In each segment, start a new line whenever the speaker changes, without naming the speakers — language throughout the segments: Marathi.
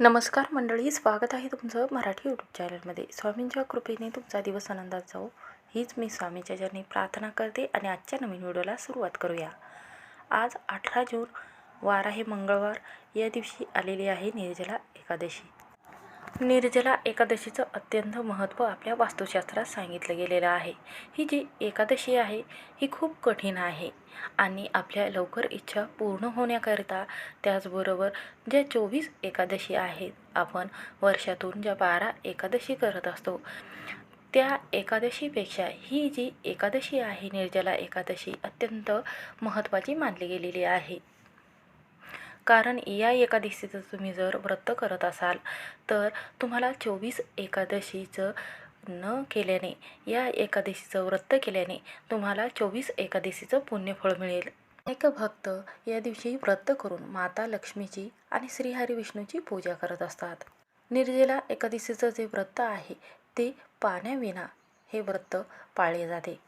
नमस्कार मंडळी स्वागत आहे तुमचं मराठी यूट्यूब चॅनलमध्ये स्वामींच्या कृपेने तुमचा दिवस आनंदात जाऊ हीच मी स्वामीच्या चरणी प्रार्थना करते आणि आजच्या नवीन व्हिडिओला सुरुवात करूया. आज अठरा जून वार आहे मंगळवार. या दिवशी आलेली आहे निर्जला एकादशी. निर्जला एकादशीचं अत्यंत महत्त्व आपल्या वास्तुशास्त्रात सांगितलं गेलेलं आहे. ही जी एकादशी आहे ही खूप कठीण आहे आणि आपल्या लवकर इच्छा पूर्ण होण्याकरिता त्याचबरोबर ज्या चोवीस एकादशी आहेत आपण वर्षातून ज्या बारा एकादशी करत असतो त्या एकादशीपेक्षा ही जी एकादशी आहे निर्जला एकादशी अत्यंत महत्त्वाची मानली गेलेली आहे. कारण या एकादशीचं तुम्ही जर व्रत करत असाल तर तुम्हाला चोवीस एकादशीचं न केल्याने या एकादशीचं व्रत केल्याने तुम्हाला चोवीस एकादशीचं पुण्यफळ मिळेल. अनेक भक्त या दिवशी व्रत करून माता लक्ष्मीची आणि श्रीहरी विष्णूची पूजा करत असतात. निर्जेला एकादशीचं जे व्रत आहे ते पाण्याविना हे व्रत पाळले जाते.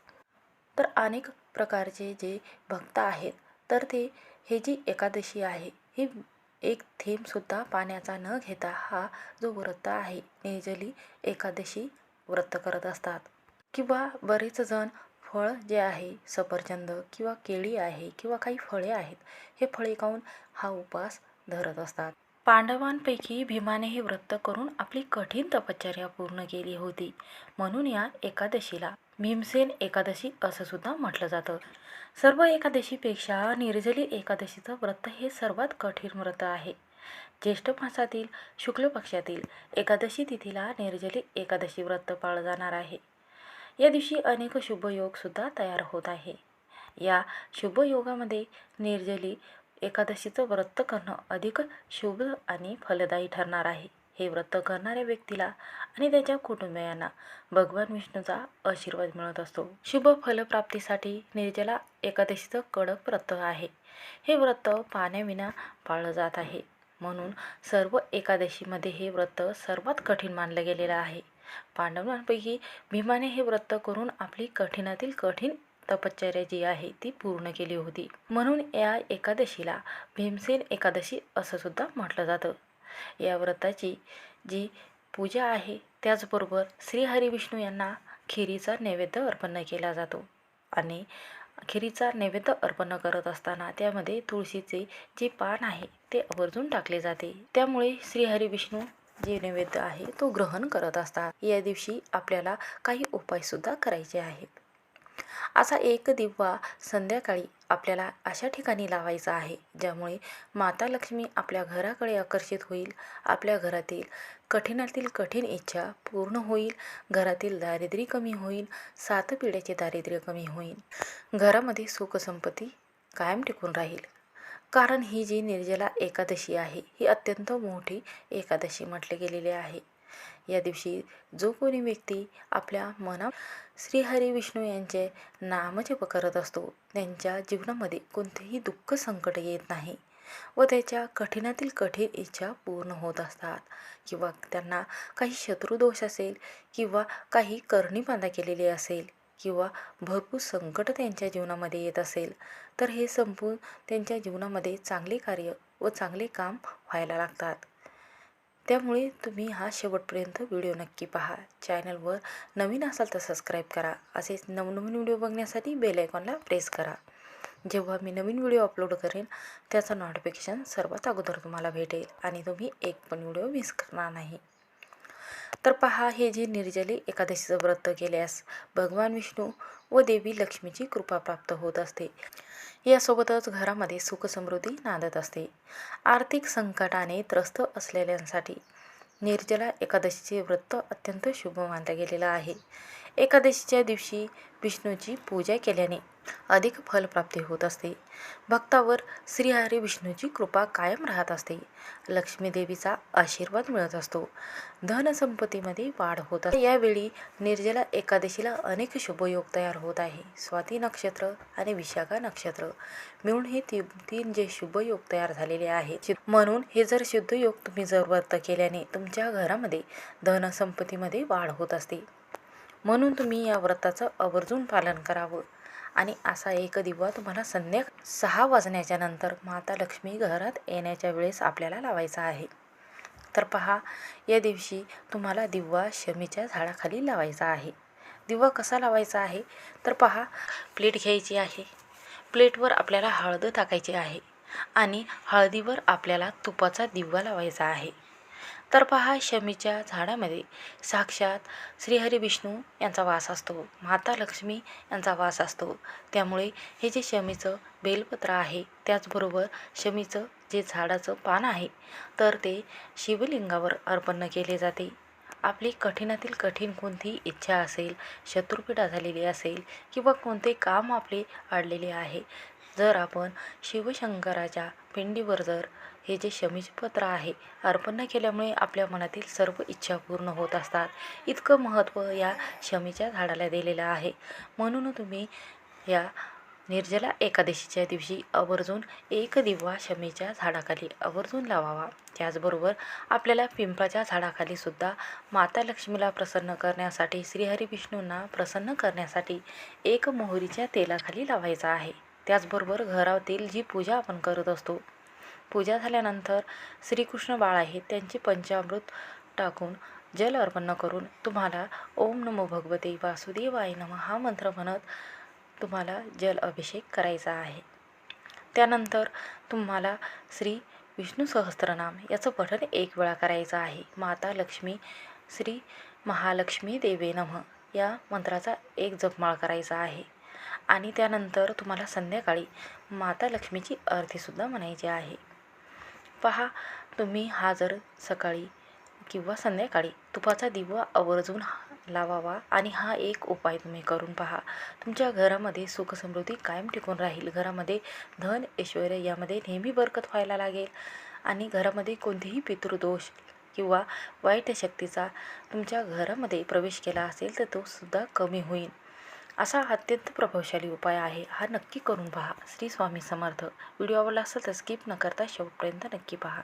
तर अनेक प्रकारचे जे भक्त आहेत तर ते हे जी एकादशी आहे ही एक थेंबसुद्धा पाण्याचा न घेता हा जो व्रत आहे निर्जली एकादशी व्रत करत असतात. किंवा बरेच जण फळ जे आहे सफरचंद किंवा केळी आहे किंवा काही फळे आहेत हे फळे खाऊन हा उपवास धरत असतात. पांडवांपैकी भीमाने हे व्रत करून आपली कठीण तपश्चर्या पूर्ण केली होती. म्हणून या एकादशीला भीमसेन एकादशी असं सुद्धा म्हटलं जातं. सर्व एकादशीपेक्षा निर्जली एकादशीचं व्रत हे सर्वात कठीण व्रत आहे. ज्येष्ठ मासातील शुक्ल पक्षातील एकादशी तिथीला निर्जली एकादशी व्रत पाळलं जाणार आहे. या दिवशी अनेक शुभयोगसुद्धा तयार होत आहे. या शुभयोगामध्ये निर्जली एकादशीचं व्रत करणं अधिक शुभ आणि फलदायी ठरणार आहे. हे व्रत करणाऱ्या व्यक्तीला आणि त्याच्या कुटुंबियांना भगवान विष्णूचा आशीर्वाद मिळत असतो. शुभ फलप्राप्तीसाठी निर्जला एकादशीचं कडक व्रत आहे. हे व्रत पाण्याविना पाळलं जात आहे. म्हणून सर्व एकादशीमध्ये हे व्रत सर्वात कठीण मानलं गेलेलं आहे. पांडवांपैकी भीमाने हे व्रत करून आपली कठीणातील कठीण तपश्चर्या जी आहे ती पूर्ण केली होती. म्हणून या एकादशीला भीमसेन एकादशी असं सुद्धा म्हटलं जातं. या व्रताची जी पूजा आहे त्याचबरोबर श्रीहरी विष्णू यांना खिरीचा नैवेद्य अर्पण केला जातो. आणि खिरीचा नैवेद्य अर्पण करत असताना त्यामध्ये तुळशीचे जे पान आहे ते आवर्जून टाकले जाते. त्यामुळे श्रीहरी विष्णू जे नैवेद्य आहे तो ग्रहण करत असतात. या दिवशी आपल्याला काही उपायसुद्धा करायचे आहेत. असा एक दिवा संध्याकाळी आपल्याला अशा ठिकाणी लावायचा आहे ज्यामुळे माता लक्ष्मी आपल्या घराकडे आकर्षित होईल आपल्या घरातील कठीणातील कठीण इच्छा पूर्ण होईल घरातील दारिद्र्य कमी होईल सात पिढ्याचे दारिद्र्य कमी होईल. घरामध्ये सुखसंपत्ती कायम टिकून राहील. कारण ही जी निर्जला एकादशी आहे ही अत्यंत मोठी एकादशी म्हटले गेलेली आहे. या दिवशी जो कोणी व्यक्ती आपल्या मना श्रीहरी विष्णू यांचे नामजप करत असतो त्यांच्या जीवनामध्ये कोणतेही दुःख संकट येत नाही व त्याच्या कठीणातील कठीण इच्छा पूर्ण होत असतात. किंवा त्यांना काही शत्रुदोष असेल किंवा काही करणीबांधा केलेली असेल किंवा भरपूर संकट त्यांच्या जीवनामध्ये येत असेल तर हे संपूर्ण त्यांच्या जीवनामध्ये चांगले कार्य व चांगले काम व्हायला लागतात. त्यामुळे तुम्ही हा शेवटपर्यंत व्हिडिओ नक्की पहा. चॅनलवर नवीन असाल तर सबस्क्राईब करा. असेच नवनवीन व्हिडिओ बघण्यासाठी बेल आयकॉनला प्रेस करा. जेव्हा मी नवीन व्हिडिओ अपलोड करेन त्याचं नोटिफिकेशन सर्वात अगोदर तुम्हाला भेटेल आणि तुम्ही एक पण व्हिडिओ मिस करणार नाही. तर पहा हे जे निर्जली एकादशीचं व्रत केल्यास भगवान विष्णू व देवी लक्ष्मीची कृपा प्राप्त होत असते. यासोबतच घरामध्ये सुखसमृद्धी नांदत असते. आर्थिक संकटाने त्रस्त असलेल्यांसाठी निर्जला एकादशीचे व्रत अत्यंत शुभ मानलं गेलेलं आहे. एकादशीच्या दिवशी विष्णूची पूजा केल्याने अधिक फलप्राप्ती होत असते. भक्तावर श्रीहरी विष्णूची कृपा कायम राहत असते. लक्ष्मी देवीचा आशीर्वाद मिळत असतो. धनसंपत्तीमध्ये वाढ होत असते. यावेळी निर्जला एकादशीला अनेक शुभयोग तयार होत आहे. स्वाती नक्षत्र आणि विशाखा नक्षत्र मिळून हे ती तीन जे शुभयोग तयार झालेले आहेत. म्हणून हे जर शुद्ध योग तुम्ही जर व्रत केल्याने तुमच्या घरामध्ये धनसंपत्तीमध्ये वाढ होत असते. म्हणून तुम्ही या व्रताचं आवर्जून पालन करावं. आणि असा एक दिवा तुम्हाला संध्या सहा वाजण्याच्या नंतर माता लक्ष्मी घरात येण्याच्या वेळेस आपल्याला लावायचा आहे. तर पहा या दिवशी तुम्हाला दिवा शमीच्या झाडाखाली लावायचा आहे. दिवा कसा लावायचा आहे? तर पहा प्लेट घ्यायची आहे. प्लेटवर आपल्याला हळद टाकायची आहे आणि हळदीवर आपल्याला तुपाचा दिवा लावायचा आहे. तर पहा शमीच्या झाडामध्ये साक्षात श्रीहरी विष्णू यांचा वास असतो माता लक्ष्मी यांचा वास असतो. त्यामुळे हे जे शमीचं बेलपत्र आहे त्याचबरोबर शमीचं जे झाडाचं पान आहे तर ते शिवलिंगावर अर्पण केले जाते. आपली कठीणातील कठीण कोणती इच्छा असेल शत्रुपीडा झालेली असेल किंवा कोणते काम आपले अडलेले आहे जर आपण शिवशंकराच्या पिंडीवर जर हे जे शमीजपत्र आहे अर्पण केल्यामुळे आपल्या मनातील सर्व इच्छा पूर्ण होत असतात. इतकं महत्त्व या शमीच्या झाडाला दिलेलं आहे. म्हणून तुम्ही या निर्जला एकादशीच्या दिवशी आवर्जून एक दिवा शमीच्या झाडाखाली आवर्जून लावावा. त्याचबरोबर आपल्याला पिंपळाच्या झाडाखाली सुद्धा माता लक्ष्मीला प्रसन्न करण्यासाठी श्रीहरी विष्णूंना प्रसन्न करण्यासाठी एक मोहरीच्या तेलाखाली लावायचा आहे. त्याचबरोबर घरातील जी पूजा आपण करत असतो पूजा झाल्यानंतर श्रीकृष्ण बाळ आहेत त्यांचे पंचामृत टाकून जल अर्पण करून तुम्हाला ओम नमो भगवते वासुदेवाय नम हा मंत्र म्हणत तुम्हाला जल अभिषेक करायचा आहे. त्यानंतर तुम्हाला श्री विष्णू सहस्त्रनाम याचं पठण एक वेळा करायचं आहे. माता लक्ष्मी श्री महालक्ष्मी देवे नम या मंत्राचा एक जपमाळ करायचा आहे. आणि त्यानंतर तुम्हाला संध्याकाळी माता लक्ष्मीची आरतीसुद्धा म्हणायची आहे. पहा तुम्ही हा जर सकाळी किंवा संध्याकाळी तुपाचा दिवा आवर्जून लावावा आणि हा एक उपाय तुम्ही करून पहा. तुमच्या घरामध्ये सुखसमृद्धी कायम टिकून राहील. घरामध्ये धन ऐश्वर यामध्ये नेहमी बरकत व्हायला लागेल. आणि घरामध्ये कोणतेही पितृदोष किंवा वाईट शक्तीचा तुमच्या घरामध्ये प्रवेश केला असेल तर तो सुद्धा कमी होईल. असा अत्यंत प्रभावशाली उपाय आहे हा नक्की करून पहा. श्री स्वामी समर्थ. व्हिडिओ आवडला असेल तर स्किप न करता शेवटपर्यंत नक्की पहा.